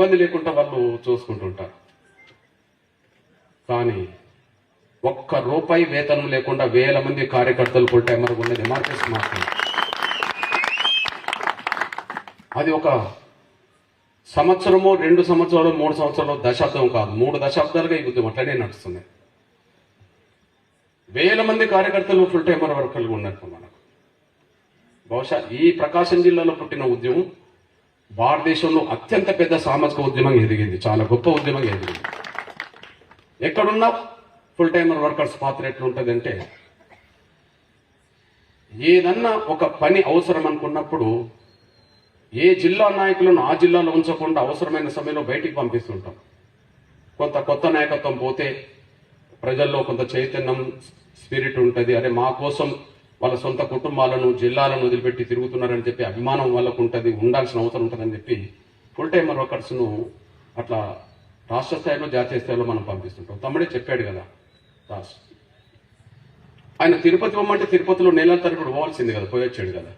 ఇబ్బంది లేకుండా వాళ్ళు చూసుకుంటుంటారు. కానీ ఒక్క రూపాయి వేతనం లేకుండా వేల మంది కార్యకర్తలు ఫుల్ టైమర్ ఉన్నది మార్కెట్స్ మాత్రం అది ఒక సంవత్సరము రెండు సంవత్సరాలు మూడు సంవత్సరాలు దశాబ్దం కాదు. మూడు దశాబ్దాలుగా ఈ ఉద్యమం అట్లనే నడుస్తుంది. వేల మంది కార్యకర్తలు ఫుల్ టైమర్ వర్కర్లు ఉన్నట్టు మనకు. బహుశా ఈ ప్రకాశం జిల్లాలో పుట్టిన ఉద్యమం భారతదేశంలో అత్యంత పెద్ద సామాజిక ఉద్యమం ఎదిగింది. చాలా గొప్ప ఉద్యమం ఎదిగింది. ఎక్కడున్నా ఫుల్ టైమర్ వర్కర్స్ పాత్ర ఎట్లుంటుందంటే ఏదన్నా ఒక పని అవసరం అనుకున్నప్పుడు ఏ జిల్లా నాయకులను ఆ జిల్లాలో ఉంచకుండా అవసరమైన సమయంలో బయటికి పంపిస్తుంటాం. కొంత కొత్త నాయకత్వం పోతే ప్రజల్లో కొంత చైతన్యం స్పిరిట్ ఉంటుంది. అరే మా కోసం వాళ్ళ సొంత కుటుంబాలను జిల్లాలను వదిలిపెట్టి తిరుగుతున్నారని చెప్పి అభిమానం వాళ్ళకు ఉంటుంది ఉండాల్సిన అవసరం ఉంటుందని చెప్పి ఫుల్ టైమర్ వర్కర్స్ను అట్లా రాష్ట్ర స్థాయిలో జాతీయ స్థాయిలో మనం పంపిస్తుంటాం. తమ్ముడే చెప్పాడు కదా రాష్ట్ర ఆయన తిరుపతి పొమ్మంటే తిరుపతిలో నెలల తరపుడు పోవాల్సింది కదా పోయొచ్చాడు కదా.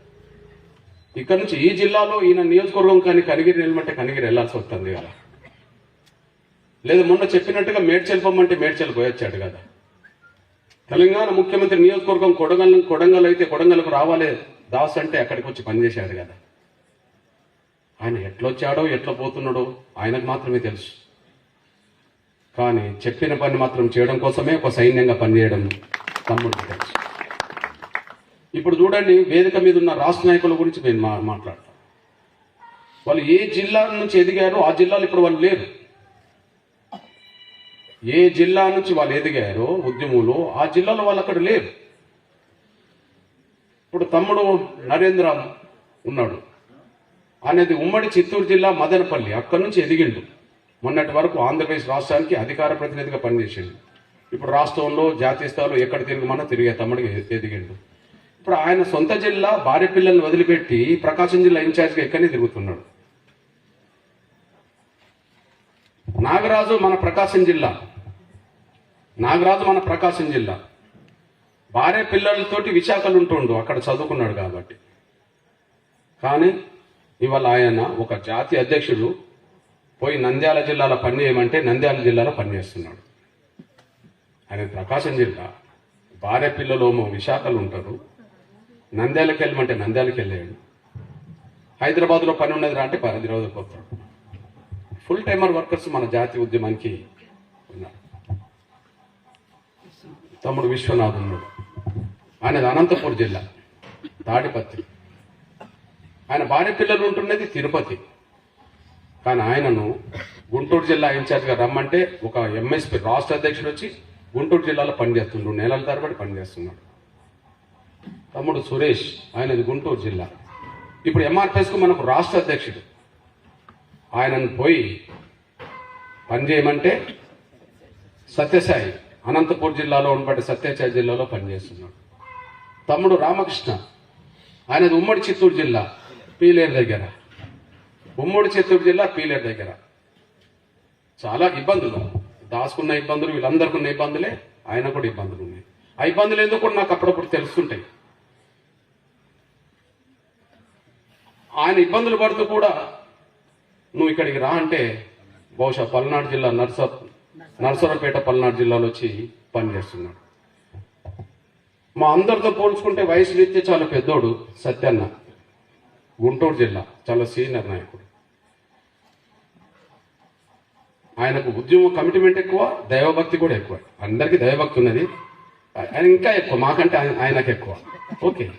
ఇక్కడ నుంచి ఈ జిల్లాలో ఈయన నియోజకవర్గం కానీ కనిగిరి నిలమంటే కనిగిరి వెళ్ళాల్సి వస్తుంది కదా. లేదా మొన్న చెప్పినట్టుగా మేడ్చల్ పొమ్మంటే మేడ్చల్ పోయొచ్చాడు కదా. తెలంగాణ ముఖ్యమంత్రి నియోజకవర్గం కొడంగల్ కొడంగల్ అయితే కొడంగల్కు రావాలి. దాస్ అంటే అక్కడికి వచ్చి పనిచేశాడు కదా. ఆయన ఎట్లొచ్చాడో ఎట్లా పోతున్నాడో ఆయనకు మాత్రమే తెలుసు. కానీ చెప్పిన పని మాత్రం చేయడం కోసమే ఒక సైన్యంగా పనిచేయడం తమ్ముడికి తెలుసు. ఇప్పుడు చూడండి వేదిక మీద ఉన్న రాష్ట్ర నాయకుల గురించి నేను మా మాట్లాడతాను వాళ్ళు ఏ జిల్లా నుంచి ఎదిగారో ఆ జిల్లాలో ఇప్పుడు వాళ్ళు లేరు. ఏ జిల్లా నుంచి వాళ్ళు ఎదిగారో ఉద్యమంలో ఆ జిల్లాలో వాళ్ళు అక్కడ లేరు. ఇప్పుడు తమ్ముడు నరేంద్ర ఉన్నాడు. అనేది ఉమ్మడి చిత్తూరు జిల్లా మదనపల్లి. అక్కడి నుంచి ఎదిగిండు. మొన్నటి వరకు ఆంధ్రప్రదేశ్ రాష్ట్రానికి అధికార ప్రతినిధిగా పనిచేసిండు. ఇప్పుడు రాష్ట్రంలో జాతీయ స్థాయిలో ఎక్కడ తిరగమన్నా తిరిగే తమ్ముడికి ఎదిగిండు. ఇప్పుడు ఆయన సొంత జిల్లా భార్య పిల్లల్ని వదిలిపెట్టి ప్రకాశం జిల్లా ఇన్ఛార్జ్గా ఎక్కడనే తిరుగుతున్నాడు. నాగరాజు మన ప్రకాశం జిల్లా. నాగరాజు మన ప్రకాశం జిల్లా. భార్య పిల్లలతోటి విశాఖలు ఉంటుండు అక్కడ చదువుకున్నాడు కాబట్టి. కానీ ఇవాళ ఆయన ఒక జాతీయ అధ్యక్షుడు పోయి నంద్యాల జిల్లాలో పనిచేయమంటే నంద్యాల జిల్లాలో పనిచేస్తున్నాడు ఆయన ప్రకాశం జిల్లా. భార్య పిల్లలేమో విశాఖలు ఉంటారు నంద్యాలకు వెళ్ళమంటే నంద్యాలకు వెళ్ళాడు హైదరాబాద్లో పని ఉన్నది రా అంటే హైదరాబాద్కి వస్తాడు ఫుల్ టైమర్ వర్కర్స్ మన జాతీయ ఉద్యమానికి ఉన్నారు. తమ్ముడు విశ్వనాథ్ ఆయనది అనంతపూర్ జిల్లా తాడిపత్రి. ఆయన భార్య పిల్లలు ఉంటున్నది తిరుపతి. కానీ ఆయనను గుంటూరు జిల్లా ఇన్ఛార్జ్గా రమ్మంటే ఒక ఎంఎస్పీ రాష్ట్ర అధ్యక్షుడు వచ్చి గుంటూరు జిల్లాలో పనిచేస్తుండ్రు నెలల తరబడి పనిచేస్తున్నాడు. తమ్ముడు సురేష్ ఆయనది గుంటూరు జిల్లా. ఇప్పుడు ఎంఆర్పిఎస్కు మనకు రాష్ట్ర అధ్యక్షుడు. ఆయనను పోయి పనిచేయమంటే సత్యసాయి అనంతపూర్ జిల్లాలో ఉన్నటువంటి సత్యసాయి జిల్లాలో పనిచేస్తున్నాడు. తమ్ముడు రామకృష్ణ ఆయనది ఉమ్మడి చిత్తూరు జిల్లా పీలేరు దగ్గర. ఉమ్మడి చిత్తూరు జిల్లా పీలేరు దగ్గర. చాలా ఇబ్బందులు. దాసుకున్న ఇబ్బందులు వీళ్ళందరికీ ఉన్న ఇబ్బందులే ఆయన కూడా ఇబ్బందులు ఉన్నాయి. ఆ ఇబ్బందులు ఎందుకు కూడా నాకు అప్పుడప్పుడు తెలుస్తుంటాయి. ఆయన ఇబ్బందులు పడుతూ కూడా నువ్వు ఇక్కడికి రా అంటే బహుశా పల్నాడు జిల్లా నర్స నర్సరావుపేట పల్నాడు జిల్లాలో వచ్చి పనిచేస్తున్నాడు మా అందరితో పోల్చుకుంటే వయసు రీత్యా చాలా పెద్దోడు సత్యన్న గుంటూరు జిల్లా చాలా సీనియర్ నాయకుడు. ఆయనకు ఉద్యమ కమిట్మెంట్ ఎక్కువ దైవభక్తి కూడా ఎక్కువ. అందరికీ దైవభక్తి ఉన్నది. ఆయన ఇంకా ఎక్కువ మాకంటే ఆయనకు ఎక్కువ. ఓకే.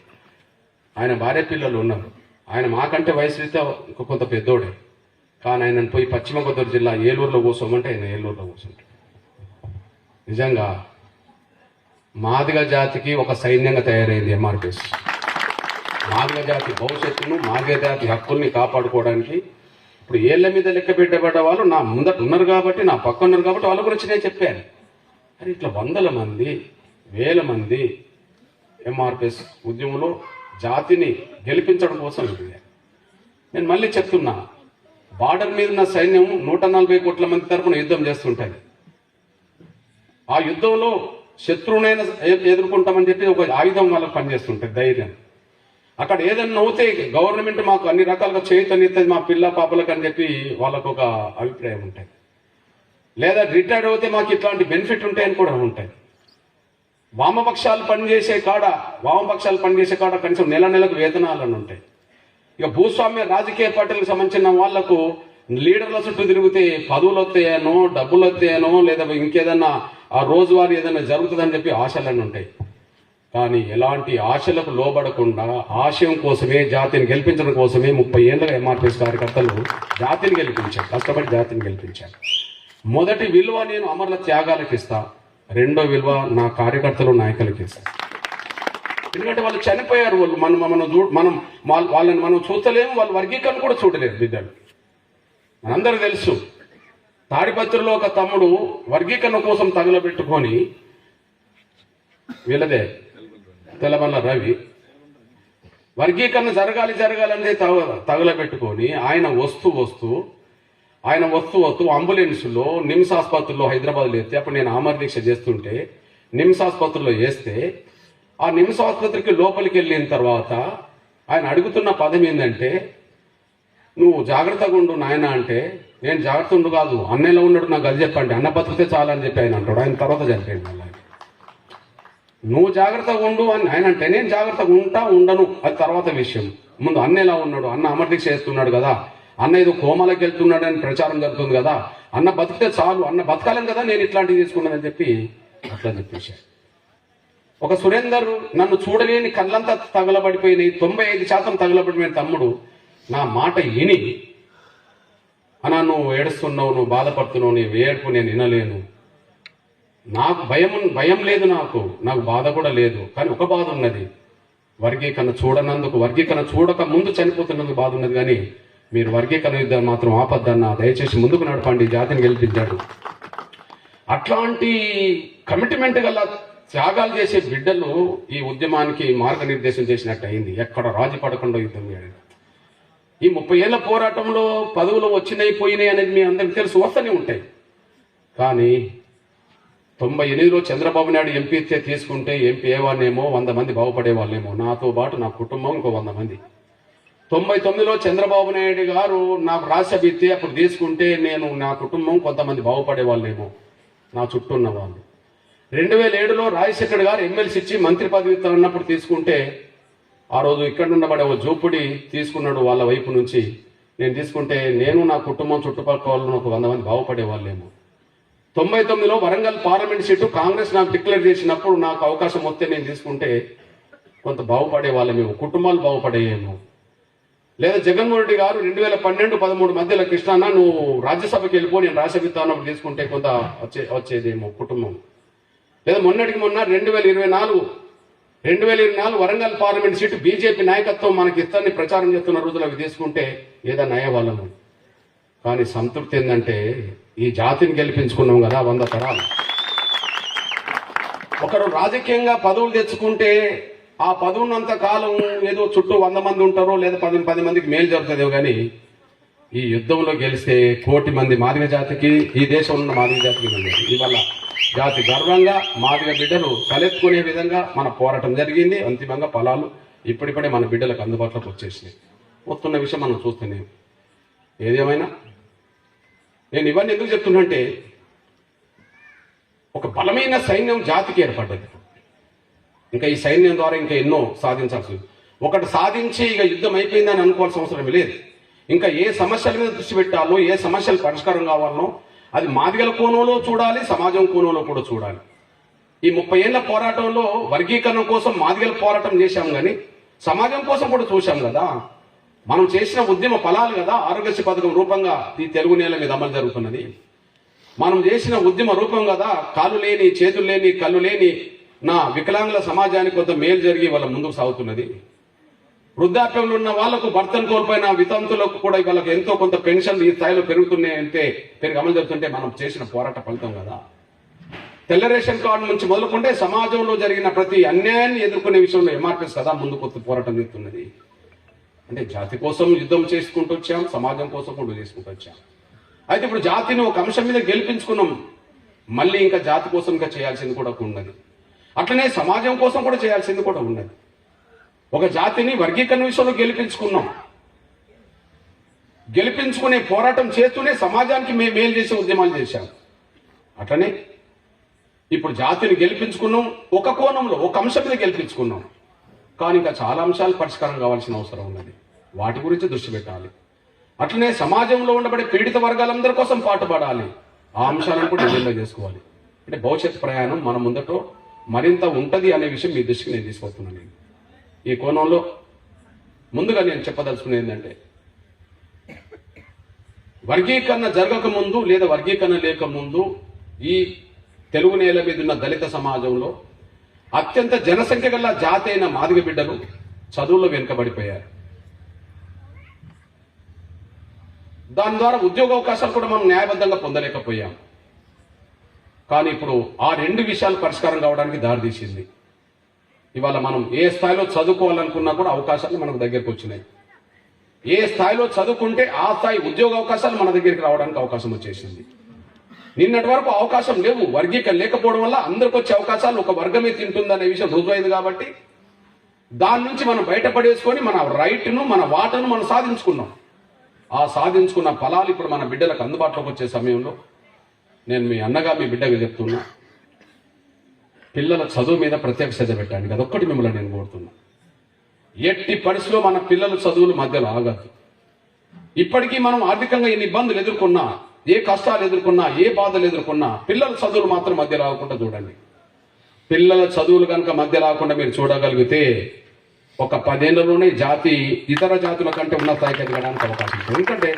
ఆయన భార్య పిల్లలు ఉన్నారు. ఆయన మాకంటే వయసు రీత్యా కొంత పెద్దోడే. కానీ ఆయనను పోయి పశ్చిమ గోదావరి జిల్లా ఏలూరులో కూర్చోమంటే ఆయన ఏలూరులో కూర్చుంటాడు. నిజంగా మాదిగ జాతికి ఒక సైన్యంగా తయారైంది ఎంఆర్పిఎస్ మాదిగ జాతి భవిష్యత్తును మాదిగ జాతి హక్కుల్ని కాపాడుకోవడానికి ఇప్పుడు ఏళ్ళ మీద లెక్క పెట్టబడ్డ వాళ్ళు నా ముందట ఉన్నారు కాబట్టి నా పక్క ఉన్నారు కాబట్టి వాళ్ళ గురించి నేను చెప్పాను. అరే ఇట్లా వందల మంది వేల మంది ఎంఆర్పిఎస్ ఉద్యమంలో జాతిని గెలిపించడం కోసం నేను మళ్ళీ చెప్తున్నా బార్డర్ మీద ఉన్న సైన్యం నూట నలభై కోట్ల మంది తరపున యుద్ధం చేస్తుంటాయి. ఆ యుద్ధంలో శత్రువునైన ఎదుర్కొంటామని చెప్పి ఒక ఆయుధం వాళ్ళకి పనిచేస్తుంటుంది ధైర్యం. అక్కడ ఏదన్నా అవుతే గవర్నమెంట్ మాకు అన్ని రకాలుగా చేతనిస్తుంది మా పిల్ల పాపలకు అని చెప్పి వాళ్ళకు ఒక అభిప్రాయం ఉంటుంది లేదా రిటైర్డ్ అవుతే మాకు ఇట్లాంటి బెనిఫిట్ ఉంటాయని కూడా ఉంటాయి. వామపక్షాలు పనిచేసే కాడ వామపక్షాలు పనిచేసే కాడ కనీసం నెల నెలకు వేతనాలను ఉంటాయి. ఇక భూస్వామ్య రాజకీయ పార్టీలకు సంబంధించిన వాళ్ళకు లీడర్ల చుట్టూ తిరిగితే పదవులు వస్తాయనో డబ్బులు వస్తాయనో లేదా ఇంకేదన్నా ఆ రోజువారీ ఏదైనా జరుగుతుందని చెప్పి ఆశలన్నీ ఉంటాయి. కానీ ఎలాంటి ఆశలకు లోబడకుండా ఆశయం కోసమే జాతిని గెలిపించడం కోసమే ముప్పై ఏళ్ళగా ఎంఆర్పిఎస్ కార్యకర్తలు జాతిని గెలిపించారు కష్టపడి జాతిని గెలిపించారు. మొదటి విలువ నేను అమరుల త్యాగాలకు ఇస్తా రెండో విలువ నా కార్యకర్తలు నాయకులకి ఇస్తాను ఎందుకంటే వాళ్ళు చనిపోయారు వాళ్ళు మనం మనం చూ మనం వాళ్ళ- వాళ్ళని మనం చూస్తలేము వాళ్ళ వర్గీకరణ కూడా చూడలేదు బిడ్డలు. మనందరూ తెలుసు తాడిపత్రిలో ఒక తమ్ముడు వర్గీకరణ కోసం తగలబెట్టుకొని వీళ్ళదే తెల్లమల్ల రవి వర్గీకరణ జరగాలి జరగాలనేది తగ తగలబెట్టుకొని ఆయన వస్తూ వస్తూ ఆయన వస్తూ వస్తూ అంబులెన్స్లో నిమ్స్ ఆసుపత్రిలో హైదరాబాద్లో ఎత్తే అప్పుడు నేను ఆమర దీక్ష చేస్తుంటే నిమ్స్ ఆసుపత్రిలో వేస్తే ఆ నిమ్స్ ఆసుపత్రికి లోపలికి వెళ్ళిన తర్వాత ఆయన అడుగుతున్న పదం ఏంటంటే నువ్వు జాగ్రత్తగా ఉండు నాయన అంటే నేను జాగ్రత్త ఉండు కాదు అన్నెలా ఉన్నాడు నాకు అది చెప్పండి అన్న బతికితే చాలని చెప్పి ఆయన అంటాడు. ఆయన తర్వాత చనిపోయింది మళ్ళీ. నువ్వు జాగ్రత్తగా ఉండు అని ఆయన అంటే నేను జాగ్రత్తగా ఉంటా ఉండను అది తర్వాత విషయం. ముందు అన్న ఎలా ఉన్నాడు? అన్న అమర్దీక్ష చేస్తున్నాడు కదా. అన్న ఏదో కోమలకి వెళ్తున్నాడు అని ప్రచారం జరుగుతుంది కదా. అన్న బతికితే చాలు అన్న బతకాలని కదా నేను ఇట్లాంటివి తీసుకున్నానని చెప్పి అట్లా చెప్పేశాను ఒక సురేందర్ నన్ను చూడలేని కళ్ళంతా తగలబడిపోయినాయి. తొంభై ఐదు శాతం తగలబడిపోయిన తమ్ముడు నా మాట విని అనా నువ్వు ఏడుస్తున్నావు నువ్వు బాధపడుతున్నావు నీ వేడుపు నేను వినలేను. నాకు భయం భయం లేదు నాకు నాకు బాధ కూడా లేదు. కానీ ఒక బాధ ఉన్నది. వర్గీకరణ చూడనందుకు వర్గీకరణ చూడక ముందు చనిపోతున్నందుకు బాధ ఉన్నది. కానీ మీరు వర్గీకరణ యుద్ధాన్ని మాత్రం ఆపద్దన్న దయచేసి ముందుకు నడపండి జాతిని గెలిపించాడు. అట్లాంటి కమిట్మెంట్ గల త్యాగాలు చేసే బిడ్డలు ఈ ఉద్యమానికి మార్గనిర్దేశం చేసినట్టు అయింది. ఎక్కడ రాజు పడకుండా యుద్ధం చేయడం ఈ ముప్పై ఏళ్ళ పోరాటంలో పదవులు వచ్చినాయి పోయినాయి అనేది మీ అందరికి తెలుసు వస్తూనే ఉంటాయి. కానీ తొంభై ఎనిమిదిలో చంద్రబాబు నాయుడు ఎంపీ తీసుకుంటే ఎంపీ అయ్యేవాడినేమో వంద మంది బాగుపడే వాళ్ళేమో నాతో పాటు నా కుటుంబం ఇంకో వంద మంది. తొంభై తొమ్మిదిలో చంద్రబాబు నాయుడు గారు నాకు రాజ్యసభ ఇస్తే అప్పుడు తీసుకుంటే నేను నా కుటుంబం కొంతమంది బాగుపడే వాళ్ళేమో నా చుట్టూ ఉన్న వాళ్ళు రెండు వేల ఏడులో రాజశేఖర్ గారు ఎమ్మెల్సీ ఇచ్చి మంత్రి పదవి ఉన్నప్పుడు తీసుకుంటే ఆ రోజు ఇక్కడ ఉండబడే ఒక జోపుడి తీసుకున్నాడు వాళ్ళ వైపు నుంచి. నేను తీసుకుంటే నేను నా కుటుంబం చుట్టుపక్కల ఒక వంద మంది బాగుపడే వాళ్ళేమో. తొంభై తొమ్మిదిలో వరంగల్ పార్లమెంట్ సీటు కాంగ్రెస్ నాకు డిక్లేర్ చేసినప్పుడు నాకు అవకాశం వస్తే నేను తీసుకుంటే కొంత బాగుపడే వాళ్ళమేమో కుటుంబాలు బాగుపడేయేమో. లేదా జగన్మోహన్ రెడ్డి గారు రెండు వేల పన్నెండు పదమూడు మధ్యలో కృష్ణన్న నువ్వు రాజ్యసభకి వెళ్ళిపో నేను రాజ్యసభ తీసుకుంటే కొంత వచ్చే వచ్చేదేమో కుటుంబం. లేదా మొన్నటికి మొన్న రెండు వేల ఇరవై నాలుగు రెండు వేల ఇరవై నాలుగు వరంగల్ పార్లమెంట్ సీటు బీజేపీ నాయకత్వం మనకి ఇస్తాన్ని ప్రచారం చేస్తున్న రోజులు అవి తీసుకుంటే ఏదో నయవాళ్ళము కానీ సంతృప్తి ఏంటంటే ఈ జాతిని గెలిపించుకున్నాం కదా వంద తరాలు. ఒకరు రాజకీయంగా పదవులు తెచ్చుకుంటే ఆ పదవున్నంత కాలం ఏదో చుట్టూ వంద మంది ఉంటారో లేదా పది పది మందికి మేలు జరుగుతుందో కానీ ఈ యుద్ధంలో గెలిస్తే కోటి మంది మాదిగ జాతికి ఈ దేశంలో ఉన్న మాదిగ జాతికి ఇవాళ జాతి గర్వంగా మాదిగ బిడ్డలు తలెత్తుకునే విధంగా మన పోరాటం జరిగింది. అంతిమంగా ఫలాలు ఇప్పుడిప్పుడే మన బిడ్డలకు అందుబాటులోకి వచ్చేసినాయి. వస్తున్న విషయం మనం చూస్తున్నాం ఏదేమైనా? నేను ఇవన్నీ ఎందుకు చెప్తున్నంటే ఒక బలమైన సైన్యం జాతికి ఏర్పడ్డది. ఇంకా ఈ సైన్యం ద్వారా ఇంకా ఎన్నో సాధించాల్సి ఒకటి సాధించి ఇక యుద్ధం అయిపోయిందని అనుకోవాల్సిన అవసరం లేదు. ఇంకా ఏ సమస్యల మీద దృష్టి పెట్టాలో ఏ సమస్యలు పరిష్కారం కావాలనో అది మాదిగల కోణంలో చూడాలి సమాజం కోణంలో కూడా చూడాలి. ఈ ముప్పై ఏళ్ళ పోరాటంలో వర్గీకరణ కోసం మాదిగల పోరాటం చేశాం కానీ సమాజం కోసం కూడా చూశాం కదా. మనం చేసిన ఉద్యమ ఫలాలు కదా ఆరోగ్యశ్రీ పథకం రూపంగా ఈ తెలుగు నేల మీద అమలు జరుగుతున్నది. మనం చేసిన ఉద్యమ రూపం కదా కాలు లేని చేతులు లేని కళ్ళు లేని నా వికలాంగుల సమాజానికి కొంత మేలు జరిగి వాళ్ళ ముందుకు సాగుతున్నది. వృద్ధాప్యంలో ఉన్న వాళ్ళకు భర్తను కోల్పోయిన వితంతులకు కూడా వాళ్ళకి ఎంతో కొంత పెన్షన్లు ఈ స్థాయిలో పెరుగుతున్నాయి అంటే పెరిగి అమలు జరుగుతుంటే మనం చేసిన పోరాట ఫలితం కదా. తెల్ల రేషన్ కార్డు నుంచి మొదలుకుంటే సమాజంలో జరిగిన ప్రతి అన్యాయాన్ని ఎదుర్కొనే విషయంలో ఎంఆర్పిఎస్ కదా ముందుకొత్త పోరాటం చేస్తున్నది. అంటే జాతి కోసం యుద్ధం చేసుకుంటూ వచ్చాం సమాజం కోసం కూడా చేసుకుంటూ వచ్చాం. అయితే ఇప్పుడు జాతిని ఒక అంశం మీద గెలిపించుకున్నాం. మళ్ళీ ఇంకా జాతి కోసం ఇంకా చేయాల్సింది కూడా ఉన్నది. అట్లనే సమాజం కోసం కూడా చేయాల్సింది కూడా ఉన్నది. ఒక జాతిని వర్గీకరణ విషయంలో గెలిపించుకున్నాం. గెలిపించుకునే పోరాటం చేస్తూనే సమాజానికి మేము మేలు చేసే ఉద్యమాలు చేశాం. అట్లనే ఇప్పుడు జాతిని గెలిపించుకున్నాం ఒక కోణంలో ఒక అంశం మీద గెలిపించుకున్నాం. కానీ ఇంకా చాలా అంశాలు పరిష్కారం కావాల్సిన అవసరం ఉన్నది. వాటి గురించి దృష్టి పెట్టాలి. అట్లనే సమాజంలో ఉండబడే పీడిత వర్గాలందరి కోసం పాటుపడాలి. ఆ అంశాలను కూడా నిర్ణయం చేసుకోవాలి. అంటే భవిష్యత్ ప్రయాణం మన ముందట మరింత ఉంటుంది అనే విషయం మీ దృష్టికి నేను తీసుకొస్తున్నాను. నేను ఈ కోణంలో ముందుగా నేను చెప్పదలుచుకునేది ఏంటంటే వర్గీకరణ జరగక ముందు లేదా వర్గీకరణ లేక ముందు ఈ తెలుగు నేల మీద ఉన్న దళిత సమాజంలో అత్యంత జనసంఖ్య గల జాతి అయిన మాదిగ బిడ్డలు చదువుల్లో వెనుకబడిపోయారు. దాని ద్వారా ఉద్యోగ అవకాశాలు కూడా మనం న్యాయబద్ధంగా పొందలేకపోయాం. కానీ ఇప్పుడు ఆ రెండు విషయాలు పరిష్కారం కావడానికి దారితీసింది. ఇవాళ మనం ఏ స్థాయిలో చదువుకోవాలనుకున్నా కూడా అవకాశాలు మనకు దగ్గరకు వచ్చినాయి. ఏ స్థాయిలో చదువుకుంటే ఆ స్థాయి ఉద్యోగ అవకాశాలు మన దగ్గరికి రావడానికి అవకాశం వచ్చేసింది. నిన్నటి వరకు అవకాశం లేవు. వర్గీకరణ లేకపోవడం వల్ల అందరికి వచ్చే అవకాశాలు ఒక వర్గమే తింటుందనే విషయం రుజువైంది కాబట్టి దాని నుంచి మనం బయటపడేసుకొని మన రైట్ను మన వాటను మనం సాధించుకున్నాం. ఆ సాధించుకున్న ఫలాలు ఇప్పుడు మన బిడ్డలకు అందుబాటులోకి వచ్చే సమయంలో నేను మీ అన్నగా మీ బిడ్డగా చెప్తున్నా. పిల్లల చదువు మీద ప్రత్యేక శ్రద్ధ పెట్టండి. అదొక్కటి మిమ్మల్ని నేను కోరుతున్నా. ఎట్టి పరిస్థితిలో మన పిల్లల చదువులు మధ్యలో ఆగదు ఇప్పటికీ మనం ఆర్థికంగా ఎన్ని ఇబ్బందులు ఎదుర్కొన్నా ఏ కష్టాలు ఎదుర్కొన్నా ఏ బాధలు ఎదుర్కొన్నా పిల్లల చదువులు మాత్రం మధ్య రాకుండా చూడండి. పిల్లల చదువులు కనుక మధ్య రాకుండా మీరు చూడగలిగితే ఒక పదేళ్ళలోనే జాతి ఇతర జాతుల కంటే ఉన్న స్థాయికి ఎదగడానికి అవకాశం ఉంటుంది. ఎందుకంటే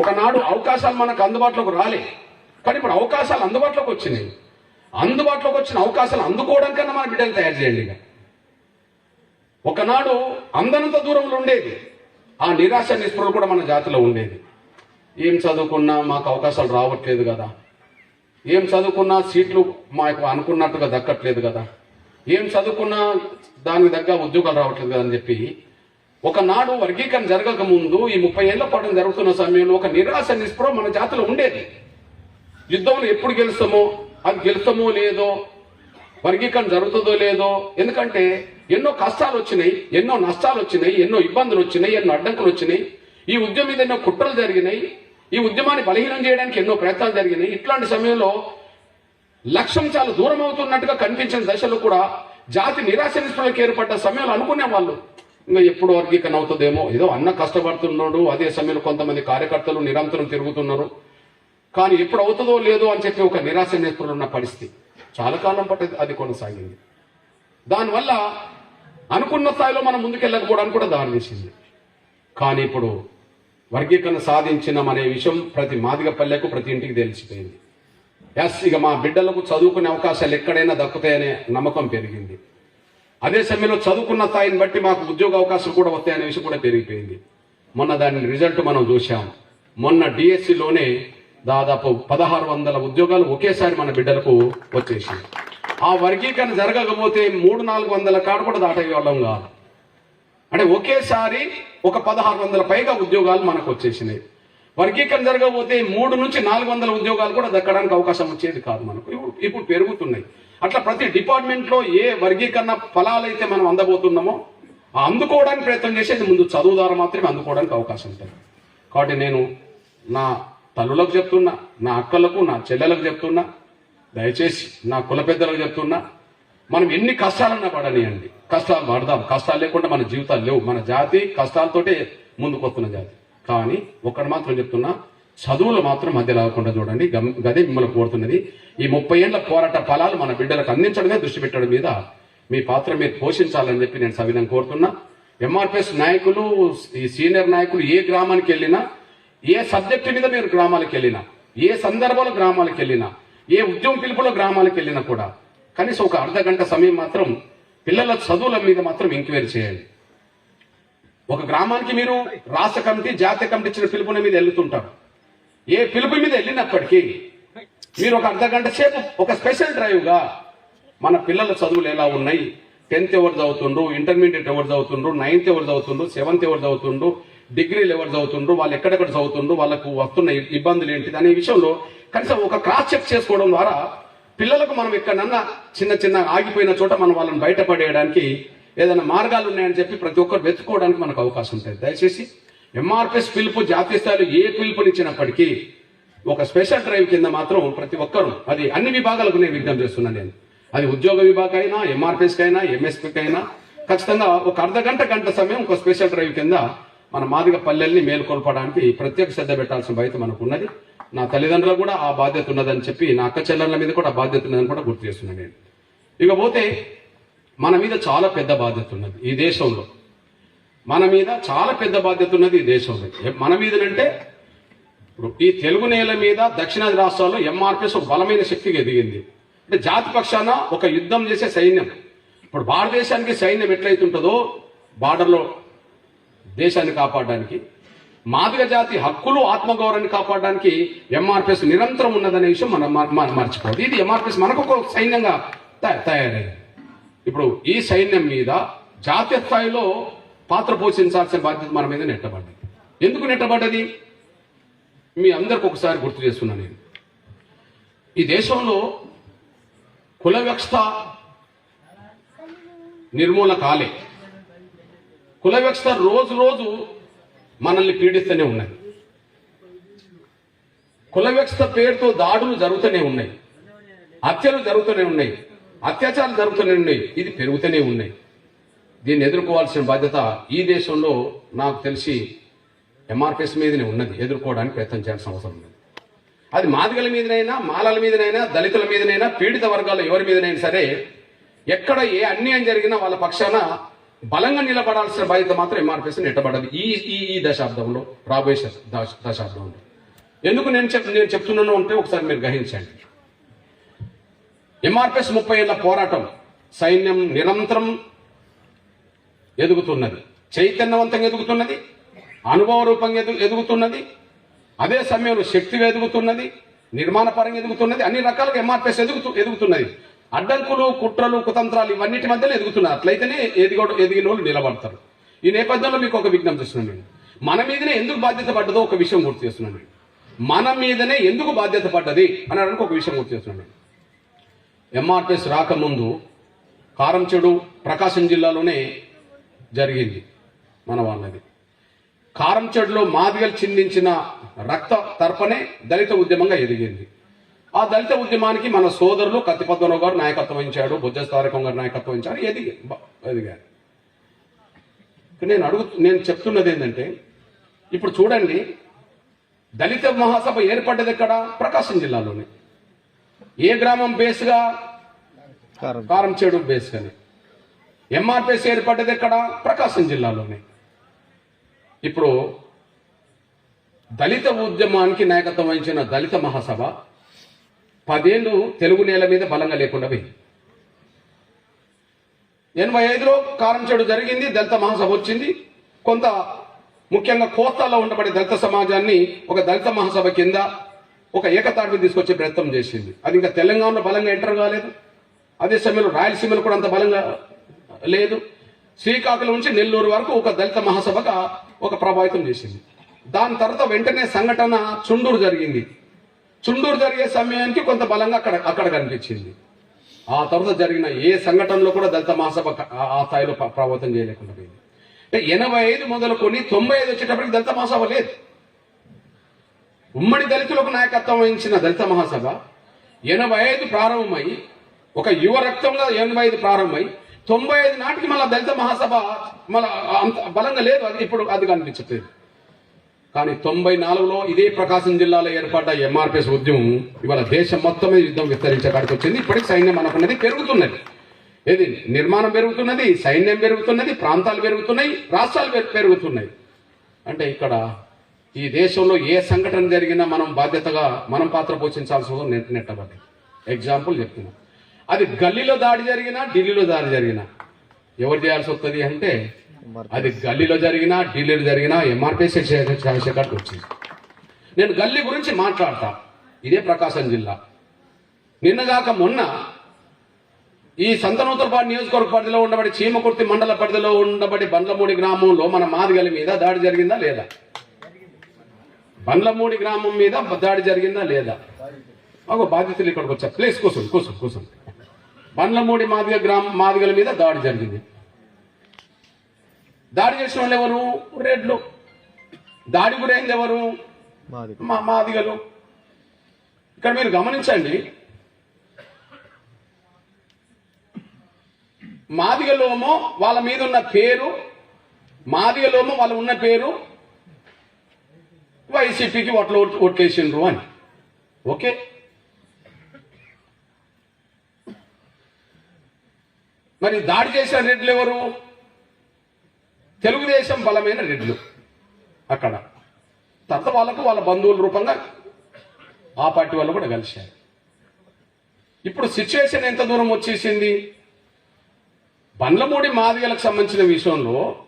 ఒకనాడు అవకాశాలు మనకు అందుబాటులోకి రాలే. కానీ ఇప్పుడు అవకాశాలు అందుబాటులోకి వచ్చినాయి. అందుబాటులోకి వచ్చిన అవకాశాలు అందుకోవడానికన్నా మన బిడ్డలు తయారు చేయండి ఇక. ఒకనాడు అందనంత దూరంలో ఉండేది. ఆ నిరాశ నిస్పృహలు కూడా మన జాతిలో ఉండేది. ఏం చదువుకున్నా మాకు అవకాశాలు రావట్లేదు కదా. ఏం చదువుకున్నా సీట్లు మాకు అనుకున్నట్టుగా దక్కట్లేదు కదా. ఏం చదువుకున్నా దానికి తగ్గ ఉద్యోగాలు రావట్లేదు కదా అని చెప్పి ఒకనాడు వర్గీకరణ జరగక ముందు ఈ ముప్పై ఏళ్ళ పాటు జరుగుతున్న సమయంలో ఒక నిరాశ నిస్పృహ మన జాతిలో ఉండేది. యుద్ధంలో ఎప్పుడు గెలుస్తామో అది గెలుస్తామో లేదో వర్గీకరణ జరుగుతుందో లేదో ఎందుకంటే ఎన్నో కష్టాలు వచ్చినాయి ఎన్నో నష్టాలు వచ్చినాయి ఎన్నో ఇబ్బందులు వచ్చినాయి ఎన్నో అడ్డంకులు వచ్చినాయి. ఈ ఉద్యమం మీద ఎన్నో కుట్రలు జరిగినాయి. ఈ ఉద్యమాన్ని బలహీనం చేయడానికి ఎన్నో ప్రయత్నాలు జరిగినాయి. ఇట్లాంటి సమయంలో లక్ష్యం చాలా దూరం అవుతున్నట్టుగా కనిపించిన దశలో కూడా జాతి నిరాశనిస్తులకు ఏర్పడ్డ సమయంలో అనుకునే వాళ్ళు ఇంకా ఎప్పుడు వర్గీకరణ అవుతుందేమో ఏదో అన్న కష్టపడుతున్నాడు. అదే సమయంలో కొంతమంది కార్యకర్తలు నిరంతరం తిరుగుతున్నారు. కానీ ఎప్పుడు అవుతుందో లేదో అని చెప్పి ఒక నిరాశ నిస్పృహలు ఉన్న పరిస్థితి. చాలా కాలం పట్టి అది కొనసాగింది. దానివల్ల అనుకున్న స్థాయిలో మనం ముందుకెళ్ళకపోవడానికి కూడా దారితీసింది కానీ ఇప్పుడు వర్గీకరణ సాధించినాం అనే విషయం ప్రతి మాదిగ పల్లెకు ప్రతి ఇంటికి తెలిసిపోయింది. ఎస్ ఇక మా బిడ్డలకు చదువుకునే అవకాశాలు ఎక్కడైనా దక్కుతాయనే నమ్మకం పెరిగింది. అదే సమయంలో చదువుకున్న స్థాయిని బట్టి మాకు ఉద్యోగ అవకాశాలు కూడా వస్తాయనే విషయం కూడా పెరిగిపోయింది. మొన్న దాని రిజల్ట్ మనం చూసాం మొన్న డిఎస్సిలోనే దాదాపు పదహారు వందల ఉద్యోగాలు ఒకేసారి మన బిడ్డలకు వచ్చేసింది ఆ వర్గీకరణ జరగకపోతే మూడు నాలుగు వందల కాడ కూడా దాటేవాళ్ళం కాదు. అంటే ఒకేసారి ఒక పదహారు వందల పైగా ఉద్యోగాలు మనకు వచ్చేసినాయి. వర్గీకరణ జరగకపోతే మూడు నుంచి నాలుగు వందల ఉద్యోగాలు కూడా దక్కడానికి అవకాశం వచ్చేది కాదు మనకు. ఇప్పుడు పెరుగుతున్నాయి. అట్లా ప్రతి డిపార్ట్మెంట్లో ఏ వర్గీకరణ ఫలాలైతే మనం అందబోతున్నామో ఆ అందుకోవడానికి ప్రయత్నం చేసేది ముందు చదువు ద్వారా మాత్రమే అందుకోవడానికి అవకాశం ఉంటుంది. కాబట్టి నేను నా తల్లులకు చెప్తున్నా నా అక్కలకు నా చెల్లెలకు చెప్తున్నా దయచేసి నా కుల పెద్దలకు చెప్తున్నా మనం ఎన్ని కష్టాలన్నా పడనియండి. కష్టాలు పడదాం. కష్టాలు లేకుండా మన జీవితాలు లేవు. మన జాతి కష్టాలతోటే ముందుకు వస్తున్న జాతి. కానీ ఒక్కడు మాత్రం చెప్తున్నా చదువులు మాత్రం మధ్య రాకుండా చూడండి. గమ్- గదే మిమ్మల్ని కోరుతున్నది. ఈ ముప్పై ఏళ్ళ పోరాట ఫలాలు మన బిడ్డలకు అందించడమే దృష్టి పెట్టడం మీద మీ పాత్ర మీరు పోషించాలని చెప్పి నేను సవినం కోరుతున్నా. ఎంఆర్పిఎస్ నాయకులు ఈ సీనియర్ నాయకులు ఏ గ్రామానికి వెళ్ళినా ఏ సబ్జెక్టు మీద మీరు గ్రామాలకు వెళ్ళినా ఏ సందర్భంలో గ్రామాలకు వెళ్ళినా ఏ ఉద్యమం పిలుపులో గ్రామాలకు వెళ్ళినా కూడా కనీసం ఒక అర్ధ గంట సమయం మాత్రం పిల్లల చదువుల మీద మాత్రం ఎంక్వైరీ చేయండి. ఒక గ్రామానికి మీరు రాష్ట్ర కమిటీ జాతీయ కమిటీ ఇచ్చిన పిలుపుల మీద వెళ్తుంటారు. ఏ పిలుపు మీద వెళ్ళినప్పటికీ మీరు ఒక అర్ధ గంట సేపు ఒక స్పెషల్ డ్రైవ్గా మన పిల్లల చదువులు ఎలా ఉన్నాయి? టెన్త్ ఎవరు చదువుతుండ్రు? ఇంటర్మీడియట్ ఎవరు చదువుతుండ్రు? నైన్త్ ఎవరు చదువుతుండ్రు? సెవెంత్ ఎవరు చదువుతుండ్రు? డిగ్రీలు ఎవరు చదువుతుండ్రు వాళ్ళు ఎక్కడెక్కడ చదువుతుండ్రు వాళ్ళకు వస్తున్న ఇబ్బందులు ఏంటిది అనే విషయంలో కనీసం ఒక క్రాస్ చెక్ చేసుకోవడం ద్వారా పిల్లలకు మనం ఎక్కడన్నా చిన్న చిన్న ఆగిపోయిన చోట మనం వాళ్ళని బయటపడేయడానికి ఏదైనా మార్గాలు ఉన్నాయని చెప్పి ప్రతి ఒక్కరు వెతుక్కోవడానికి మనకు అవకాశం ఉంటుంది. దయచేసి ఎంఆర్పిఎస్ పిలుపు జాతీయ స్థాయిలో ఏ పిలుపునిచ్చినప్పటికీ ఒక స్పెషల్ డ్రైవ్ కింద మాత్రం ప్రతి ఒక్కరు అది అన్ని విభాగాలకు నేను విజ్ఞప్తి చేస్తున్నాను నేను. అది ఉద్యోగ విభాగం అయినా ఎంఆర్పిఎస్కి అయినా ఎంఎస్పికి అయినా ఖచ్చితంగా ఒక అర్ధ గంట గంట సమయం ఒక స్పెషల్ డ్రైవ్ కింద మన మాదిగ పల్లెల్ని మేలుకొల్పడానికి ప్రత్యేక శ్రద్ధ పెట్టాల్సిన బాధ్యత మనకు ఉన్నది నా తల్లిదండ్రులకు కూడా ఆ బాధ్యత ఉన్నదని చెప్పి నా అక్క చెల్లెళ్ళ మీద కూడా బాధ్యత ఉన్నదని కూడా గుర్తు చేస్తున్నాను నేను. ఇకపోతే మన మీద చాలా పెద్ద బాధ్యత ఉన్నది ఈ దేశంలో. మన మీద చాలా పెద్ద బాధ్యత ఉన్నది ఈ దేశంలో. మన మీదనంటే ఇప్పుడు ఈ తెలుగు నేల మీద దక్షిణాది రాష్ట్రాల్లో ఎంఆర్పిఎస్ ఒక బలమైన శక్తిగా ఎదిగింది. అంటే జాతి పక్షాన ఒక యుద్ధం చేసే సైన్యం. ఇప్పుడు భారతదేశానికి సైన్యం ఎట్లయితుంటుందో బార్డర్లో దేశాన్ని కాపాడడానికి మాదిగ జాతి హక్కులు ఆత్మగౌరవాన్ని కాపాడడానికి ఎంఆర్పిఎస్ నిరంతరం ఉన్నదనే విషయం మనం మర్చిపోదు ఇది ఎంఆర్పిఎస్ మనకు ఒక సైన్యంగా తయారైంది. ఇప్పుడు ఈ సైన్యం మీద జాతీయ స్థాయిలో పాత్ర పోషించాల్సిన బాధ్యత మన మీద నెట్టబడ్డది. ఎందుకు నెట్టబడ్డది? మీ అందరికి ఒకసారి గుర్తు చేస్తున్నా నేను. ఈ దేశంలో కుల వ్యవస్థ నిర్మూలన కాలే. కుల వ్యవస్థ రోజు రోజు మనల్ని పీడిస్తూనే ఉన్నాయి. కుల వ్యవస్థ పేరుతో దాడులు జరుగుతూనే ఉన్నాయి. హత్యలు జరుగుతూనే ఉన్నాయి. అత్యాచారాలు జరుగుతూనే ఉన్నాయి. ఇది పెరుగుతూనే ఉన్నాయి. దీన్ని ఎదుర్కోవాల్సిన బాధ్యత ఈ దేశంలో నాకు తెలిసి ఎంఆర్పిఎస్ మీదనే ఉన్నది. ఎదుర్కోవడానికి ప్రయత్నం చేయాల్సిన అవసరం ఉంది అది మాదిగల మీదనైనా మాలల మీదనైనా దళితుల మీదనైనా పీడిత వర్గాల ఎవరి మీదనైనా సరే ఎక్కడ ఏ అన్యాయం జరిగినా వాళ్ళ పక్షాన బలంగా నిలబడాల్సిన బాధ్యత మాత్రం ఎంఆర్పిఎస్ నెట్టబడదు ఈ ఈ ఈ దశాబ్దంలో రాబోయే శ- దశాబ్దంలో. ఎందుకు నేను చెప్ నేను చెప్తున్నాను అంటే ఒకసారి మీరు గ్రహించండి. ఎంఆర్పిఎస్ ముప్పై ఏళ్ళ పోరాటం సైన్యం నిరంతరం ఎదుగుతున్నది. చైతన్యవంతంగా ఎదుగుతున్నది. అనుభవ రూపంగా ఎదు ఎదుగుతున్నది. అదే సమయంలో శక్తిగా ఎదుగుతున్నది. నిర్మాణ పరంగా ఎదుగుతున్నది. అన్ని రకాలుగా ఎంఆర్పిఎస్ ఎదుగుతూ ఎదుగుతున్నది. అడ్డంకులు కుట్రలు కుతంత్రాలు ఇవన్నిటి మధ్యలో ఎదుగుతున్నారు. అట్లయితేనే ఎదిగో ఎదిగిన వాళ్ళు నిలబడతారు. ఈ నేపథ్యంలో మీకు ఒక విజ్ఞప్తి చేస్తున్నాను నేను. మన మీదనే ఎందుకు బాధ్యత పడ్డదో ఒక విషయం గుర్తు చేస్తున్నాను మన మీదనే ఎందుకు బాధ్యత పడ్డది అనడానికి ఒక విషయం గుర్తు చేస్తున్నాను నేను. ఎంఆర్పిఎస్ రాకముందు కారంచెడు ప్రకాశం జిల్లాలోనే జరిగింది మన వాళ్ళది. కారంచెడులో మాదిగలు చిందించిన రక్త తర్పణే దళిత ఉద్యమంగా ఎదిగింది. ఆ దళిత ఉద్యమానికి మన సోదరులు కత్తిపద్మరావు గారు నాయకత్వం వహించాడు బుద్ధ తారకం గారు నాయకత్వం వహించారు ఎదిగి బ- ఎదిగారు నేను అడుగు నేను చెప్తున్నది ఏంటంటే ఇప్పుడు చూడండి దళిత మహాసభ ఏర్పడ్డది ఎక్కడ? ప్రకాశం జిల్లాలోనే. ఏ గ్రామం బేస్గా? కారం. కారం చెడు బేస్ అని ఎంఆర్పిఎస్ ఏర్పడ్డది ఎక్కడ? ప్రకాశం జిల్లాలోనే. ఇప్పుడు దళిత ఉద్యమానికి నాయకత్వం వహించిన దళిత మహాసభ పదేళ్ళు తెలుగు నేల మీద బలంగా లేకుండా పోయింది. ఎనభై ఐదులో కారం చెడు జరిగింది దళిత మహాసభ వచ్చింది. కొంత ముఖ్యంగా కోస్తాలో ఉండబడే దళిత సమాజాన్ని ఒక దళిత మహాసభ కింద ఒక ఏకతాటిని తీసుకొచ్చే ప్రయత్నం చేసింది. అది ఇంకా తెలంగాణలో బలంగా ఎంటర్ కాలేదు. అదే సమయంలో రాయలసీమలో కూడా అంత బలంగా లేదు. శ్రీకాకుళం నుంచి నెల్లూరు వరకు ఒక దళిత మహాసభగా ఒక ప్రభావితం చేసింది. దాని తర్వాత వెంటనే సంఘటన చుండూరు జరిగింది. చుండూరు జరిగే సమయానికి కొంత బలంగా అక్కడ అక్కడ కనిపించింది. ఆ తర్వాత జరిగిన ఏ సంఘటనలో కూడా దళిత మహాసభ ఆ- స్థాయిలో ప్రభావితం చేయలేకుండా పోయింది. అంటే ఎనభై ఐదు మొదలుకొని తొంభై ఐదు వచ్చేటప్పటికి దళిత మహాసభ లేదు. ఉమ్మడి దళితులకు నాయకత్వం వహించిన దళిత మహాసభ ఎనభై ఐదు ప్రారంభమై ఒక యువ రక్తంగా ఎనభై ఐదు ప్రారంభమై తొంభై ఐదు నాటికి మళ్ళీ దళిత మహాసభ మళ్ళీ అంత బలంగా లేదు. అది ఇప్పుడు అది కనిపించట్లేదు. కానీ తొంభై నాలుగులో ఇదే ప్రకాశం జిల్లాలో ఏర్పడ్డ ఎంఆర్పిఎస్ ఉద్యమం ఇవాళ దేశం మొత్తం యుద్ధం విస్తరించే కాడికి వచ్చింది. ఇప్పటికి సైన్యం అనుకున్నది పెరుగుతున్నది. ఏది? నిర్మాణం పెరుగుతున్నది సైన్యం పెరుగుతున్నది ప్రాంతాలు పెరుగుతున్నాయి రాష్ట్రాలు పెరుగుతున్నాయి. అంటే ఇక్కడ ఈ దేశంలో ఏ సంఘటన జరిగినా మనం బాధ్యతగా మనం పాత్ర పోషించాల్సిన వస్తుంది నెట్టబడి ఎగ్జాంపుల్ చెప్తున్నాం. అది గల్లీలో దాడి జరిగినా ఢిల్లీలో దాడి జరిగినా ఎవరు చేయాల్సి వస్తుంది అంటే అది గల్లీలో జరిగినా ఢిల్లీలో జరిగినా ఎంఆర్పిఎస్ చంద్రశేఖర్కి వచ్చింది నేను గల్లీ గురించి మాట్లాడతా. ఇదే ప్రకాశం జిల్లా. నిన్నగాక మొన్న ఈ సంతనూతలపాడు నియోజకవర్గ పరిధిలో ఉండబడి చీమకుర్తి మండల పరిధిలో ఉండబడి బండ్లమూడి గ్రామంలో మన మాదిగల మీద దాడి జరిగిందా లేదా? బండ్లమూడి గ్రామం మీద దాడి జరిగిందా లేదా? ఒక బాధితులు ఇక్కడికి వచ్చారు. ప్లేస్ కూర్చోండి కూర్చోండి కూర్చోండి. బండ్లమూడి మాదిగ గ్రామం మాదిగల మీద దాడి జరిగింది. దాడి చేసిన వాళ్ళు ఎవరు? రెడ్లు. దాడి గురైంది ఎవరు? మాదిగలు. ఇక్కడ మీరు గమనించండి. మాదిగలోమో వాళ్ళ మీద ఉన్న పేరు మాదిగలోమో వాళ్ళ ఉన్న పేరు వైసీపీకి ఓట్లు ఓట్లేసిండ్రు అని. ఓకే? మరి దాడి చేసిన రెడ్లు ఎవరు? తెలుగుదేశం బలమైన రెడ్లు. అక్కడ తర్వాత వాళ్ళకు వాళ్ళ బంధువుల రూపంగా ఆ పార్టీ వాళ్ళు కూడా కలిశారు. ఇప్పుడు సిచ్యువేషన్ ఎంత దూరం వచ్చేసింది? బండ్లమూడి మాదిగలకు సంబంధించిన విషయంలో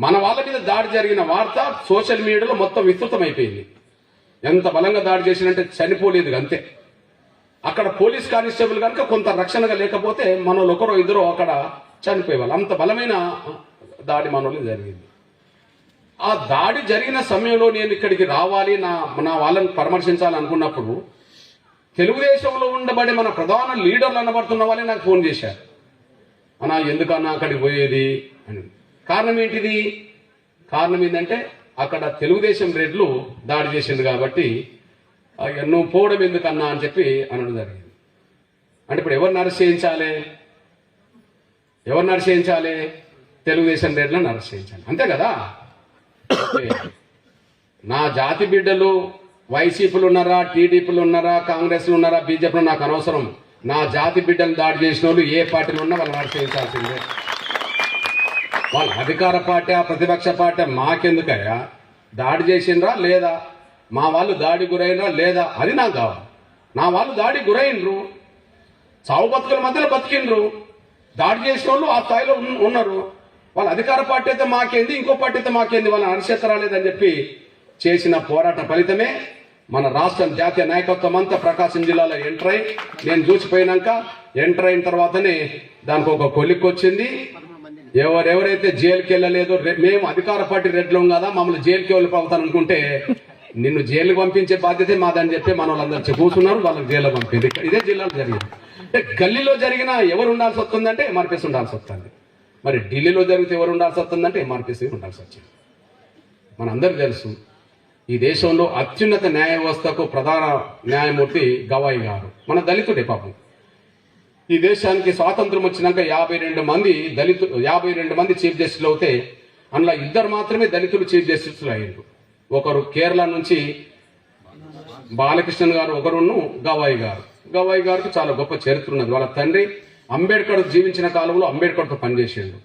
మన వాళ్ళ మీద దాడి జరిగిన వార్త సోషల్ మీడియాలో మొత్తం విస్తృతమైపోయింది. ఎంత బలంగా దాడి చేసినంటే చనిపోలేదు అంతే. అక్కడ పోలీస్ కానిస్టేబుల్ కనుక కొంత రక్షణగా లేకపోతే మనలో ఒకరో ఇద్దరు అక్కడ చనిపోయేవాళ్ళు. అంత బలమైన దాడి మనలో జరిగింది. ఆ దాడి జరిగిన సమయంలో నేను ఇక్కడికి రావాలి నా నా వాళ్ళని పరామర్శించాలనుకున్నప్పుడు తెలుగుదేశంలో ఉండబడే మన ప్రధాన లీడర్లు అనబడుతున్న వాళ్ళే నాకు ఫోన్ చేశారు. అన్నా ఎందుకన్నా అక్కడికి పోయేది? అని. కారణం ఏంటిది? కారణం ఏంటంటే అక్కడ తెలుగుదేశం రెడ్లు దాడి చేసింది కాబట్టి నువ్వు పోవడం ఎందుకన్నా? అని చెప్పి అనడం జరిగింది. అంటే ఇప్పుడు ఎవరిని అరెస్ట్ చేయించాలి? ఎవరిని అరెస్ట్ చేయించాలి? తెలుగుదేశం రేట్లను అరెస్ట్ చేయించండి అంతే కదా? నా జాతి బిడ్డలు వైసీపీలు ఉన్నారా టీడీపీలు ఉన్నారా కాంగ్రెస్లు ఉన్నారా బీజేపీలు నాకు అనవసరం. నా జాతి బిడ్డలు దాడి చేసిన వాళ్ళు ఏ పార్టీలో ఉన్నా వాళ్ళని అరెస్ట్ చేయించాల్సిందే వాళ్ళ అధికార పార్టీ ప్రతిపక్ష పార్టీ మాకెందుకయ్యా? దాడి చేసిండ్రా లేదా? మా వాళ్ళు దాడి గురైనరా లేదా? అది నాకు కావాలి. నా వాళ్ళు దాడి గురైనరు చావు బతుకుల మధ్యలో బతికిండ్రు. దాడి చేసిన వాళ్ళు ఆ స్థాయిలో ఉన్నారు. వాళ్ళ అధికార పార్టీ అయితే మాకేంది ఇంకో పార్టీ అయితే మాకేంది వాళ్ళని అరిచేత్తరాలేదని చెప్పి చేసిన పోరాట ఫలితమే మన రాష్ట్రం జాతీయ నాయకత్వం అంతా ప్రకాశం జిల్లాలో ఎంటర్ అయి నేను చూసిపోయినాక ఎంటర్ అయిన తర్వాతనే దానికి ఒక కొలిక్ వచ్చింది. ఎవరెవరైతే జైలుకి వెళ్ళలేదో మేము అధికార పార్టీ రెడ్లం కదా మమ్మల్ని జైలుకి వెళ్ళిపోతాను అనుకుంటే నిన్ను జైలుకి పంపించే బాధ్యత మాదని చెప్పి మన వాళ్ళందరూ కూర్చున్నారు వాళ్ళకి జైల్లో పంపింది. ఇదే జిల్లాలో జరిగింది. అంటే గల్లీలో జరిగిన ఎవరు ఉండాల్సి వస్తుందంటే ఎంఆర్పిఎస్ ఉండాల్సి వస్తుంది. మరి ఢిల్లీలో జరిగితే ఎవరు ఉండాల్సి వస్తుందంటే ఎంఆర్పిఎస్ ఉండాల్సి వచ్చింది. మనందరూ తెలుసు ఈ దేశంలో అత్యున్నత న్యాయ వ్యవస్థకు ప్రధాన న్యాయమూర్తి గవాయి గారు. మన దళితుడే పాపం. ఈ దేశానికి స్వాతంత్రం వచ్చినాక యాభై రెండు మంది దళితు యాభై రెండు మంది చీఫ్ జస్టిస్లు అవుతే అందులో ఇద్దరు మాత్రమే దళితులు చీఫ్ జస్టిస్లు అయ్యారు ఒకరు కేరళ నుంచి బాలకృష్ణన్ గారు ఒకరును గవాయి గారు. గవాయి గారికి చాలా గొప్ప చరిత్ర ఉన్నది. వాళ్ళ తండ్రి అంబేద్కర్ జీవించిన కాలంలో అంబేద్కర్తో పనిచేసిండు.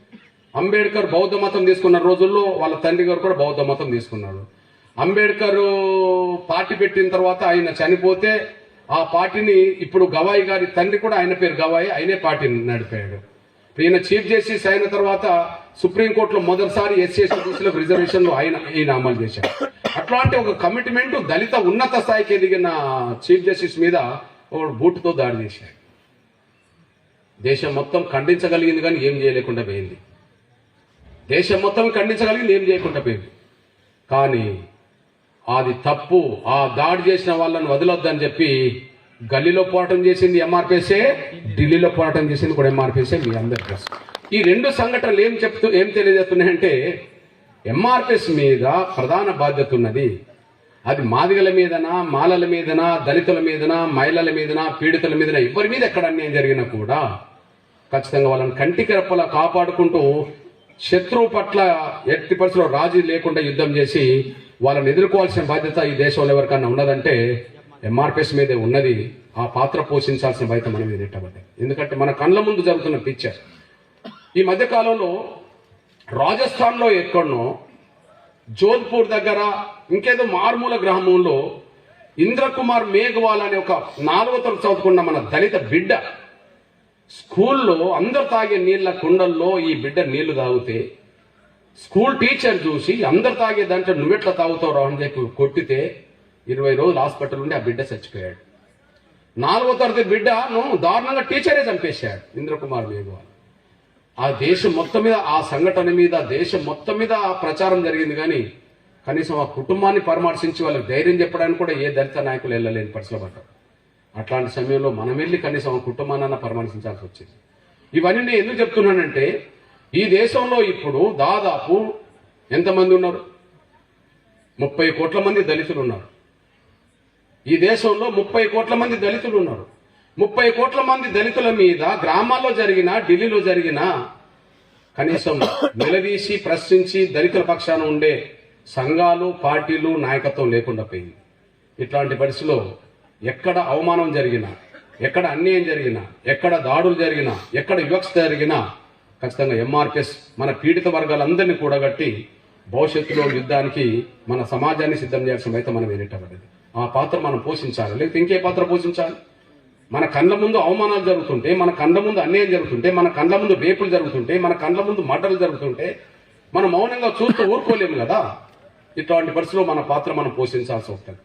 అంబేద్కర్ బౌద్ధ మతం తీసుకున్న రోజుల్లో వాళ్ళ తండ్రి గారు కూడా బౌద్ధ మతం తీసుకున్నాడు. అంబేద్కర్ పార్టీ పెట్టిన తర్వాత ఆయన చనిపోతే ఆ పార్టీని ఇప్పుడు గవాయి గారి తండ్రి కూడా ఆయన పేరు గవాయి ఆయనే పార్టీని నడిపాడు. ఈయన చీఫ్ జస్టిస్ అయిన తర్వాత సుప్రీంకోర్టులో మొదటిసారి ఎస్సీ ఎస్టీలకు రిజర్వేషన్లు ఆయన ఈయన అమలు చేశారు అట్లాంటి ఒక కమిట్మెంట్ దళిత ఉన్నత స్థాయికి ఎదిగిన చీఫ్ జస్టిస్ మీద ఒక బూటుతో దాడి చేశాడు. దేశం మొత్తం ఖండించగలిగింది కానీ ఏం చేయలేకుండా పోయింది. దేశం మొత్తం ఖండించగలిగింది ఏం చేయకుండా పోయింది. కానీ అది తప్పు ఆ దాడి చేసిన వాళ్ళని వదలొద్దని చెప్పి గల్లీలో పోరాటం చేసింది ఎంఆర్పిఎస్ఏ ఢిల్లీలో పోరాటం చేసింది కూడా ఎంఆర్పిఎస్ఏ మీ అందరి ఈ రెండు సంఘటనలు ఏం చెప్తూ ఏం తెలియజేస్తున్నాయంటే ఎంఆర్పిఎస్ మీద ప్రధాన బాధ్యత ఉన్నది. అది మాదిగల మీదనా మాలల మీదనా దళితుల మీదనా మహిళల మీదనా పీడితుల మీదనా ఎవరి మీద ఎక్కడ అన్యాయం జరిగినా కూడా ఖచ్చితంగా వాళ్ళని కంటికి రెప్పలా కాపాడుకుంటూ శత్రువు పట్ల ఎట్టి పరిస్థితుల్లో రాజీ లేకుండా యుద్ధం చేసి వాళ్ళని ఎదుర్కోవాల్సిన బాధ్యత ఈ దేశంలో ఎవరికన్నా ఉన్నదంటే ఎంఆర్పిఎస్ మీదే ఉన్నది. ఆ పాత్ర పోషించాల్సిన బాధ్యత మన మీద ఎట్టబడ్డాయి ఎందుకంటే మన కళ్ళ ముందు జరుగుతున్న పిక్చర్ ఈ మధ్య కాలంలో రాజస్థాన్లో ఎక్కడనో జోధ్పూర్ దగ్గర ఇంకేదో మారుమూల గ్రామంలో ఇంద్రకుమార్ మేఘవాల్ అనే ఒక నాలుగో తరగతి చదువుకున్న మన దళిత బిడ్డ స్కూల్లో అందరు తాగే నీళ్ళ కుండల్లో ఈ బిడ్డ నీళ్ళు తాగితే స్కూల్ టీచర్ చూసి అందరు తాగే దాంట్లో నువ్వెట్లా తాగుతావు అని చెప్పి కొట్టితే ఇరవై రోజులు హాస్పిటల్ ఉండి ఆ బిడ్డ చచ్చిపోయాడు. నాలుగో తరగతి బిడ్డను దారుణంగా టీచరే చంపేశాడు ఇంద్రకుమార్ మేఘవాల్ ఆ దేశం మొత్తం మీద ఆ సంఘటన మీద దేశం మొత్తం మీద ఆ ప్రచారం జరిగింది కానీ కనీసం ఆ కుటుంబాన్ని పరామర్శించి వాళ్ళకి ధైర్యం చెప్పడానికి కూడా ఏ దళిత నాయకులు వెళ్ళలేని పరిస్థితులు పడ్డారు. అట్లాంటి సమయంలో మనం వెళ్ళి కనీసం ఆ కుటుంబాన్ని పరామర్శించాల్సి వచ్చింది ఇవన్నీ నేను ఎందుకు చెప్తున్నానంటే ఈ దేశంలో ఇప్పుడు దాదాపు ఎంతమంది ఉన్నారు ముప్పై కోట్ల మంది దళితులు ఉన్నారు ఈ దేశంలో ముప్పై కోట్ల మంది దళితులు ఉన్నారు ముప్పై కోట్ల మంది దళితుల మీద గ్రామాల్లో జరిగిన ఢిల్లీలో జరిగిన కనీసం నిలదీసి ప్రశ్నించి దళితుల పక్షాన ఉండే సంఘాలు పార్టీలు నాయకత్వం లేకుండా పోయింది. ఇట్లాంటి పరిస్థితిలో ఎక్కడ అవమానం జరిగినా ఎక్కడ అన్యాయం జరిగినా ఎక్కడ దాడులు జరిగినా ఎక్కడ వివక్ష జరిగినా ఖచ్చితంగా ఎంఆర్పిఎస్ మన పీడిత వర్గాలందరినీ కూడగట్టి భవిష్యత్తులో యుద్ధానికి మన సమాజాన్ని సిద్ధం చేయాల్సిన అయితే మనం ఏనేటబడ్డది ఆ పాత్ర మనం పోషించాలి. లేకపోతే ఇంకే పాత్ర పోషించాలి? మన కళ్ళ ముందు అవమానాలు జరుగుతుంటే మన కండ్ల ముందు అన్యాయం జరుగుతుంటే మన కండ్ల ముందు వేపులు జరుగుతుంటే మన కండ్ల ముందు మర్డర్లు జరుగుతుంటే మనం మౌనంగా చూస్తూ ఊరుకోలేము కదా? ఇట్లాంటి పరిస్థితిలో మన పాత్ర మనం పోషించాల్సి వస్తుంది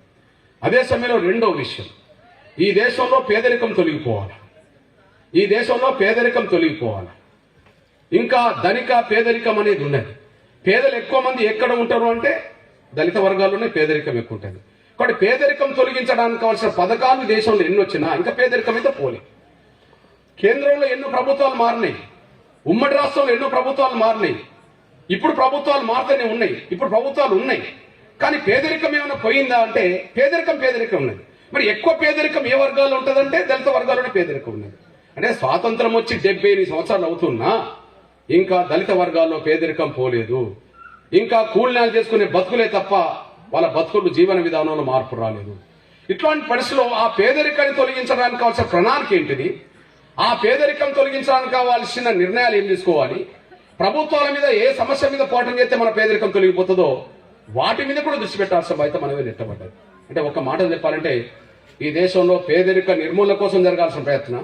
అదే సమయంలో రెండో విషయం. ఈ దేశంలో పేదరికం తొలగిపోవాలి. ఈ దేశంలో పేదరికం తొలగిపోవాలి. ఇంకా ధనిక పేదరికం అనేది ఉన్నది. పేదలు ఎక్కువ మంది ఎక్కడ ఉంటారు అంటే దళిత వర్గాల్లోనే పేదరికం ఎక్కువ ఉంటుంది. కాబట్టి పేదరికం తొలగించడానికి కావాల్సిన పథకాలు దేశంలో ఎన్ని వచ్చినా ఇంకా పేదరికం అయితే పోలే. కేంద్రంలో ఎన్నో ప్రభుత్వాలు మారినాయి. ఉమ్మడి రాష్ట్రంలో ఎన్నో ప్రభుత్వాలు మారినాయి. ఇప్పుడు ప్రభుత్వాలు మారుతూనే ఉన్నాయి. ఇప్పుడు ప్రభుత్వాలు ఉన్నాయి. కానీ పేదరికం ఏమైనా పోయిందా అంటే పేదరికం పేదరికం ఉన్నది. మరి ఎక్కువ పేదరికం ఏ వర్గాల్లో ఉంటుందంటే దళిత వర్గాల్లోనే పేదరికం ఉన్నది. అంటే స్వాతంత్రం వచ్చి డెబ్బై ఎనిమిది సంవత్సరాలు అవుతున్నా ఇంకా దళిత వర్గాల్లో పేదరికం పోలేదు. ఇంకా కూలినాలు చేసుకునే బతుకులే తప్ప వాళ్ళ బతుకులు జీవన విధానంలో మార్పు రాలేదు. ఇట్లాంటి పరిస్థితిలో ఆ పేదరికాన్ని తొలగించడానికి కావాల్సిన ప్రణాళిక ఏంటిది? ఆ పేదరికం తొలగించడానికి కావాల్సిన నిర్ణయాలు ఏం తీసుకోవాలి? ప్రభుత్వాల మీద ఏ సమస్య మీద పోటం చేస్తే మన పేదరికం తొలగిపోతుందో వాటి మీద కూడా దృష్టి పెట్టాల్సిన బాధ్యత మనమే నెట్టబడ్డది అంటే ఒక మాట చెప్పాలంటే ఈ దేశంలో పేదరిక నిర్మూలన కోసం జరగాల్సిన ప్రయత్నం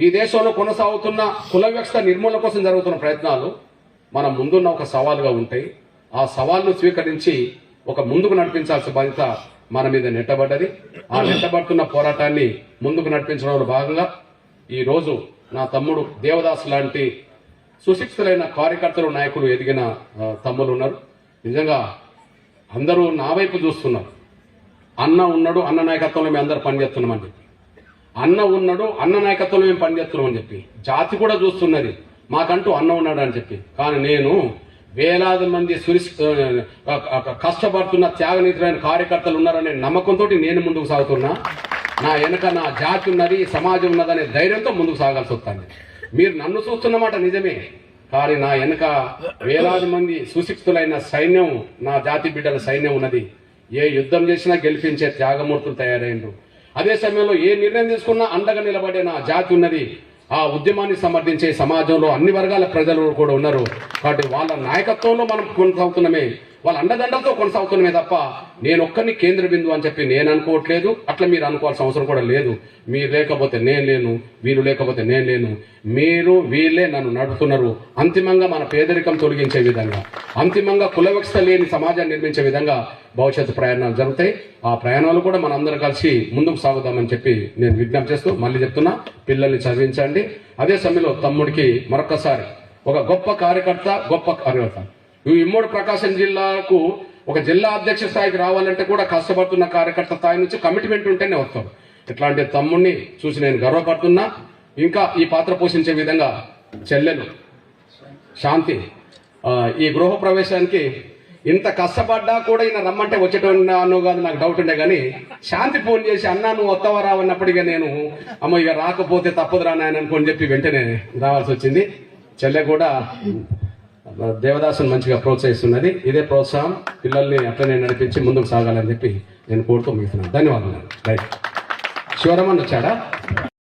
ఈ దేశంలో కొనసాగుతున్న కుల వ్యవస్థ నిర్మూలన కోసం జరుగుతున్న ప్రయత్నాలు మన ముందున్న ఒక సవాలుగా ఉంటాయి. ఆ సవాల్ను స్వీకరించి ఒక ముందుకు నడిపించాల్సిన బాధ్యత మన మీద నెట్టబడ్డది. ఆ నెట్టబడుతున్న పోరాటాన్ని ముందుకు నడిపించడంలో భాగంగా ఈరోజు నా తమ్ముడు దేవదాస్ లాంటి సుశిక్షితులైన కార్యకర్తలు నాయకులు ఎదిగిన తమ్ములు ఉన్నారు. నిజంగా అందరూ నా వైపు చూస్తున్నారు. అన్న ఉన్నాడు అన్న నాయకత్వంలో మేము అందరు పనిచేస్తున్నామని చెప్పి. అన్న ఉన్నాడు అన్న నాయకత్వంలో మేము పనిచేస్తున్నాం అని చెప్పి. జాతి కూడా చూస్తున్నది. మాకంటూ అన్న ఉన్నాడు అని చెప్పి. కానీ నేను వేలాది మంది సురిష్ కష్టపడుతున్న త్యాగనీతులైన కార్యకర్తలు ఉన్నారనే నమ్మకంతో నేను ముందుకు సాగుతున్నా. నా వెనక నా జాతి ఉన్నది సమాజం ఉన్నదనే ధైర్యంతో ముందుకు సాగాల్సి వస్తుంది. మీరు నన్ను చూస్తున్నమాట నిజమే. కానీ నా వెనక వేలాది మంది సుశిక్షితులైన సైన్యం నా జాతి బిడ్డల సైన్యం ఉన్నది. ఏ యుద్ధం చేసినా గెలిపించే త్యాగమూర్తులు తయారైండ్రు. అదే సమయంలో ఏ నిర్ణయం తీసుకున్నా అండగా నిలబడే నా జాతి ఉన్నది. ఆ ఉద్యమాన్ని సమర్థించే సమాజంలో అన్ని వర్గాల ప్రజలు కూడా ఉన్నారు. కాబట్టి వాళ్ళ నాయకత్వంలో మనం కొనసాగుతున్నామే. వాళ్ళ అండదండలతో కొనసాగుతున్నమే తప్ప నేను ఒక్కరిని కేంద్ర బిందువు అని చెప్పి నేను అనుకోవట్లేదు అట్లా మీరు అనుకోవాల్సిన అవసరం కూడా లేదు. మీరు లేకపోతే నేను లేను వీళ్ళు లేకపోతే నేను లేను. మీరు వీళ్ళే నన్ను నడుపుతున్నారు. అంతిమంగా మన పేదరికం తొలగించే విధంగా అంతిమంగా కుల లేని సమాజాన్ని నిర్మించే విధంగా భవిష్యత్తు ప్రయాణాలు జరుగుతాయి. ఆ ప్రయాణాలు కూడా మనందరం కలిసి ముందుకు సాగుదామని చెప్పి నేను విజ్ఞప్తి చేస్తూ మళ్ళీ చెప్తున్నా. పిల్లల్ని చదివించండి. అదే సమయంలో తమ్ముడికి మరొకసారి ఒక గొప్ప కార్యకర్త గొప్ప కార్యకర్త. ఈ ఇమ్మడి ప్రకాశం జిల్లాకు ఒక జిల్లా అధ్యక్ష స్థాయికి రావాలంటే కూడా కష్టపడుతున్న కార్యకర్త స్థాయి నుంచి కమిట్మెంట్ ఉంటేనే వస్తాడు ఇట్లాంటి తమ్ముడిని చూసి నేను గర్వపడుతున్నా. ఇంకా ఈ పాత్ర పోషించే విధంగా చెల్లెలు శాంతి ఈ గృహ ప్రవేశానికి ఇంత కష్టపడ్డా కూడా ఈయన రమ్మంటే వచ్చేటన్నాను కాదు నాకు డౌట్ ఉండే కానీ శాంతి ఫోన్ చేసి అన్నా నువ్వు వస్తావా రావన్నప్పటికీ నేను అమ్మ ఇక రాకపోతే తప్పదురా నాయన అనుకోని చెప్పి వెంటనే రావాల్సి వచ్చింది. చెల్లె కూడా దేవదాసుని మంచిగా ప్రోత్సహిస్తున్నది. ఇదే ప్రోత్సాహం పిల్లల్ని అట్లనే నడిపించి ముందుకు సాగాలని చెప్పి నేను కోరుతూ మిగుతున్నాను ధన్యవాదాలు రైట్. శివరమన్ వచ్చాడా?